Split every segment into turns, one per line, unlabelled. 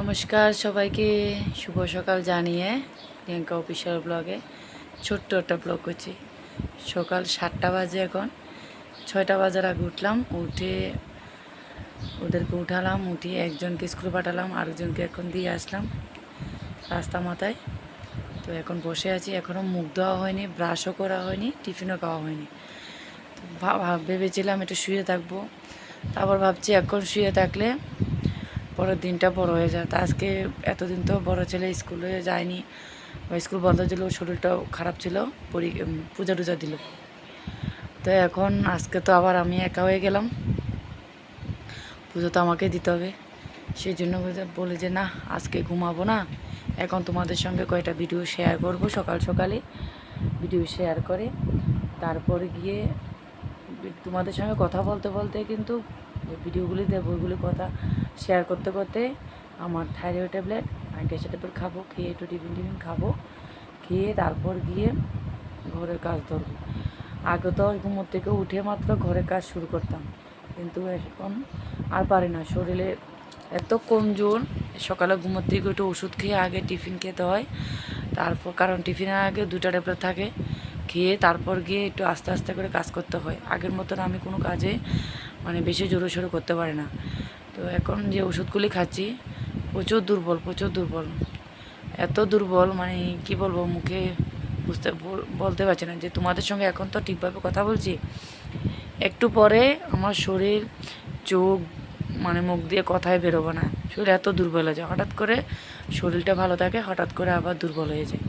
নমস্কার সবাইকে, শুভ সকাল জানিয়ে প্রিয়াঙ্কা অফিসার ব্লগে ছোট্ট একটা ব্লগ করছি। সকাল সাতটা বাজে এখন, ছয়টা বাজার আগে উঠলাম, উঠে ওদেরকে উঠালাম, উঠিয়ে একজনকে স্কুল পাঠালাম, আরেকজনকে এখন দিয়ে আসলাম রাস্তা মাথায়। তো এখন বসে আছি এখনও মুখ দেওয়া হয়নি ব্রাশও করা হয়নি টিফিনও খাওয়া হয়নি। তো ভেবেছিলাম একটু শুয়ে থাকব, তারপর ভাবছি এখন শুয়ে থাকলে পরের দিনটা বড় হয়ে যায়। তা আজকে এতদিন তো বড় ছেলে স্কুলে যায়নি। স্কুল বন্ধ ছিল, শরীরটাও খারাপ ছিল, পরি পূজা টুজা দিল। তো এখন আজকে তো আবার আমি একা হয়ে গেলাম। পুজো তো আমাকে দিতে হবে। সেই জন্য বলে- যে, না, আজকে ঘুমাবো না। এখন তোমাদের সঙ্গে কয়টা ভিডিও শেয়ার করব সকাল সকালে? ভিডিও শেয়ার করে। তারপরে গিয়ে তোমাদের সঙ্গে কথা বলতে বলতে কিন্তু ভিডিওগুলি দেবো, ওইগুলি কথা শেয়ার করতে করতে আমার থাইরয়েড ট্যাবলেট আর গ্যাসের ট্যাবলেট খাব, খেয়ে একটু টিফিন টিফিন খাব, খেয়ে তারপর গিয়ে ঘরের কাজ ধরবো। আগে তো ঘুমোর থেকে উঠে মাত্র ঘরের কাজ শুরু করতাম। কিন্তু এখন আর পারি না, শরীরে এত কমজোর সকালে ঘুমোর থেকে একটু ওষুধ খেয়ে আগে টিফিন খেতে হয়। তারপর কারণ টিফিনের আগে দুটা ট্যাবলেট থাকে, খেয়ে তারপর গিয়ে একটু আস্তে আস্তে করে কাজ করতে হয়। আগের মতন আমি কোনো কাজে মানে বেশি জোরে সোরে করতে পারি না। তো এখন যে ওষুধগুলি খাচ্ছি, প্রচুর দুর্বল প্রচুর দুর্বল। এত দুর্বল মানে কি বলব, মুখে বুঝতে বল- বলতে পারছি না যে তোমাদের সঙ্গে এখন তো ঠিকভাবে কথা বলছি। একটু পরে আমার শরীর, চোখ মানে মুখ দিয়ে কথায় বেরোবো না। শরীর এত দুর্বল হয়ে যায়। হঠাৎ করে শরীরটা ভালো থাকে, হঠাৎ করে আবার দুর্বল হয়ে যায়।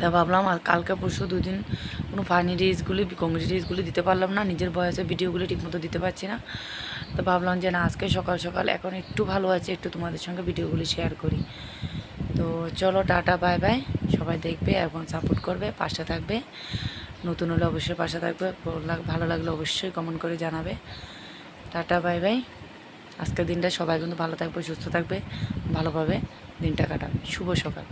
তা ভাবলাম আর কালকে পরশু দুদিন কোনো ফানি রিলসগুলি কমেডি রিলসগুলি দিতে পারলাম না। নিজের বয়সে ভিডিওগুলি ঠিকমতো দিতে পারছি না। তো ভাবলাম যে না, আজকে সকাল সকাল এখন একটু ভালো আছে, একটু তোমাদের সঙ্গে ভিডিওগুলি শেয়ার করি। তো চলো, টাটা বাই বাই সবাই দেখবে এবং সাপোর্ট করবে, পাশে থাকবে। নতুন হলে অবশ্যই পাশে থাকবে। ভালো লাগলে অবশ্যই কমেন্ট করে জানাবে। টাটা বাই বাই আজকের দিনটা সবাই কিন্তু ভালো থাকবে, সুস্থ থাকবে, ভালোভাবে দিনটা কাটাবে। শুভ সকাল।